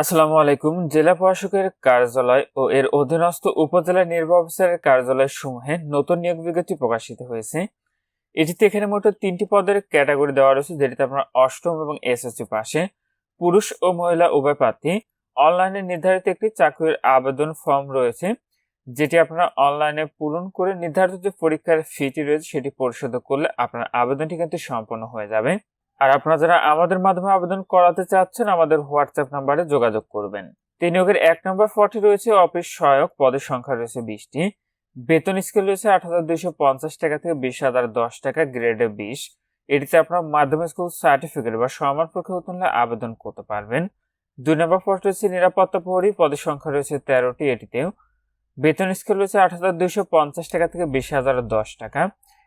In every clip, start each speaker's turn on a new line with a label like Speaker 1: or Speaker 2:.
Speaker 1: আসসালামু আলাইকুম। জেলা প্রশাসকের কার্যালয় ও এর অধীনস্থ উপজেলা নির্বাহী অফিসারের কার্যালয় সমূহে নতুন নিয়োগ বিজ্ঞপ্তি প্রকাশিত হয়েছে। এটিতে এখানে মোট তিনটি পদের ক্যাটাগরি দেওয়া রয়েছে, যেটিতে আপনার অষ্টম এবং এসএসসি পাশে। পুরুষ ও মহিলা উভয় প্রার্থী। অনলাইনে নির্ধারিত একটি চাকরির আবেদন ফর্ম রয়েছে, যেটি আপনারা অনলাইনে পূরণ করে নির্ধারিত যে পরীক্ষার ফিটি রয়েছে, সেটি পরিশোধ করলে আপনার আবেদনটি কিন্তু সম্পন্ন হয়ে যাবে। আর আপনারা যারা আমাদের মাধ্যমে আবেদন করাতে চাচ্ছেন, আমাদের হোয়াটসঅ্যাপ নাম্বারে যোগাযোগ করবেন। তিন নিয়োগের এক নম্বর ফর্টি রয়েছে অফিস সহায়ক, পদের সংখ্যা রয়েছে বিশটি। বেতন স্কেল রয়েছে আট হাজার দুইশো পঞ্চাশ টাকা থেকে বিশ হাজার দশ টাকা, গ্রেডে বিশ। এটিতে আপনার মাধ্যমিক স্কুল সার্টিফিকেট বা সমান পরীক্ষা উত্তীর্ণ আবেদন করতে পারবেন। দুই নম্বর পোস্ট রয়েছে নিরাপত্তা প্রহরী, পদের সংখ্যা রয়েছে তেরোটি এটিতেও। বেতন স্কেল রয়েছে আট হাজার দুইশো পঞ্চাশ টাকা থেকে বিশ হাজার দশ টাকা।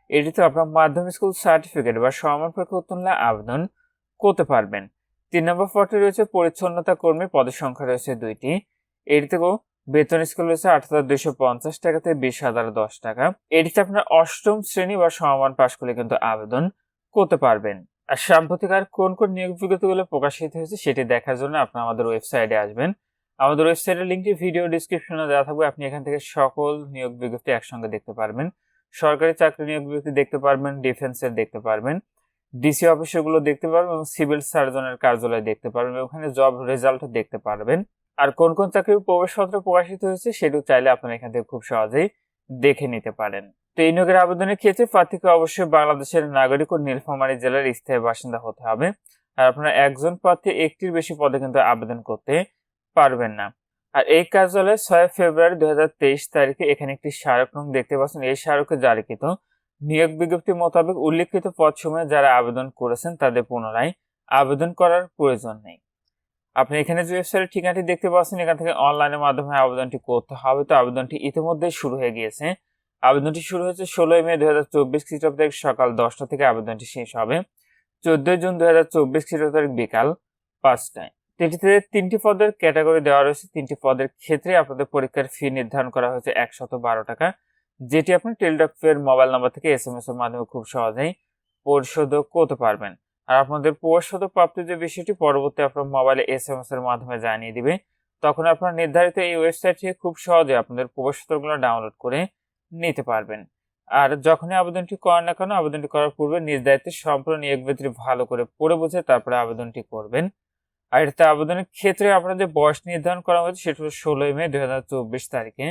Speaker 1: এটিতে আপনার মাধ্যমিক স্কুল সার্টিফিকেট বা সমান পরীক্ষা উত্তীর্ণ আবেদন করতে পারবেন। তিন নম্বর পদটি রয়েছে পরিচ্ছন্নতা কর্মী, পদের সংখ্যা রয়েছে দুইটি। এটিতেও বেতন স্কেল রয়েছে আট হাজার দুইশো পঞ্চাশ টাকা থেকে বিশ হাজার দশ টাকা। এটিতে আপনার অষ্টম শ্রেণি বা সমান পাশ করলে কিন্তু আবেদন করতে পারবেন। আর সাম্প্রতিক আর কোন কোন নিয়োগ বিজ্ঞপ্তিগুলো প্রকাশিত হয়েছে সেটি দেখার জন্য আপনি আমাদের ওয়েবসাইটে আসবেন। আমাদের ওয়েবসাইটের লিঙ্কটি ভিডিও ডিসক্রিপশনে দেওয়া থাকবে। আপনি এখান থেকে সকল নিয়োগ বিজ্ঞপ্তি একসঙ্গে দেখতে পারবেন। সরকারি চাকরি নিয়োগ বিজ্ঞপ্তি দেখতে পারবেন ডিফেন্সের দেখতে পারবেন ডিসি অফিসের দেখতে পারবেন এবং সিভিল সার্জনের কার্যালয় দেখতে পারবেন ওখানে জব রেজাল্ট দেখতে পারবেন। আর কোন কোন চাকরির প্রবেশপত্র প্রকাশিত হয়েছে সেটিও চাইলে আপনারা এখান থেকে খুব সহজেই দেখে নিতে পারেন। তো এই নিয়োগের আবেদনের ক্ষেত্রে প্রার্থীকে অবশ্যই বাংলাদেশের নাগরিক ও নীলফামারী জেলার স্থায়ী বাসিন্দা হতে হবে। আর আপনারা একজন প্রার্থী একটির বেশি পদে কিন্তু আবেদন করতে পারবেন না। আর এই কার্যালয়ে ছয় ফেব্রুয়ারি দুই তারিখে এখানে একটি স্মারক নং দেখতে পাচ্ছেন। এই স্মারকে জারিকৃত নিয়োগ বিজ্ঞপ্তি মোতাবেক উল্লেখিত পদ সময়ে যারা আবেদন করেছেন তাদের পুনরায় আবেদন করার প্রয়োজন নেই। আপনি এখানে যে ওয়েবসাইটের ঠিকানাটি দেখতে পাচ্ছেন, এখান থেকে অনলাইনের মাধ্যমে আবেদনটি করতে হবে। তো আবেদনটি ইতিমধ্যেই শুরু হয়ে গিয়েছে। আবেদনটি শুরু হয়েছে ষোলোই মে দু হাজার চব্বিশ খ্রিস্টাব্দ তারিখ সকাল দশটা থেকে আবেদনটি শেষ হবে। চোদ্দই জুন দুই হাজার চব্বিশ খ্রিস্টাব্দ তারিখ বিকাল পাঁচটায়। এটিতে তিনটি পদের ক্যাটাগরি দেওয়া রয়েছে। তিনটি পদের ক্ষেত্রে আপনাদের পরীক্ষার ফি নির্ধারণ করা হয়েছে একশত বারো টাকা। যেটি আপনি টেলিডকের মোবাইল নাম্বার থেকে এস এম এস এর মাধ্যমে খুব সহজেই পরিশোধ করতে পারবেন। আর আপনাদের পরিশোধ প্রাপ্তির যে বিষয়টি, পরবর্তী আপনার মোবাইলে এস এম এস এর মাধ্যমে জানিয়ে দিবে। তখন আপনার নির্ধারিত এই ওয়েবসাইট থেকে খুব সহজে আপনাদের প্রবেশপত্রগুলো ডাউনলোড করে নিতে পারবেন। আর যখনই আবেদনটি করেন না কেন, আবেদনটি করার পূর্বে দায়িত্বে সম্পূর্ণ নিয়োগ ভালো করে পড়ে বুঝে তারপরে আবেদনটি করবেন। আর এটাতে আবেদনের ক্ষেত্রে আপনার যে বয়স নির্ধারণ করা হয়েছে, সেটা হলো ষোলোই মে দু হাজার চব্বিশ তারিখে।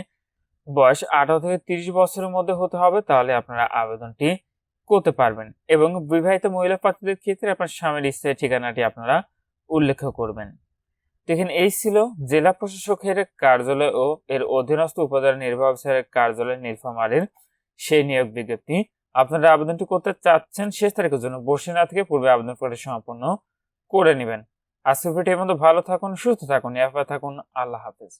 Speaker 1: বয়স আঠারো থেকে তিরিশ বছরের মধ্যে হতে হবে, তাহলে আপনারা আবেদনটি করতে পারবেন। এবং বিবাহিত মহিলা প্রার্থীদের ক্ষেত্রে আপনার স্বামীর স্থায়ী ঠিকানাটি আপনারা উল্লেখ করবেন। দেখেন, এই ছিল জেলা প্রশাসকের কার্যালয় ও এর অধীনস্থ উপজেলা নির্বাহী অফিসারের কার্যালয় নীলফামারীর সেই নিয়োগ বিজ্ঞপ্তি। আপনারা আবেদনটি করতে চাচ্ছেন, শেষ তারিখের জন্য বসে না থেকে পূর্বে আবেদন করে সম্পন্ন করে নেবেন। আজকের ভিডিওর মধ্যে ভালো থাকুন সুস্থ থাকুন ইয়াফা থাকুন। আল্লাহ হাফেজ।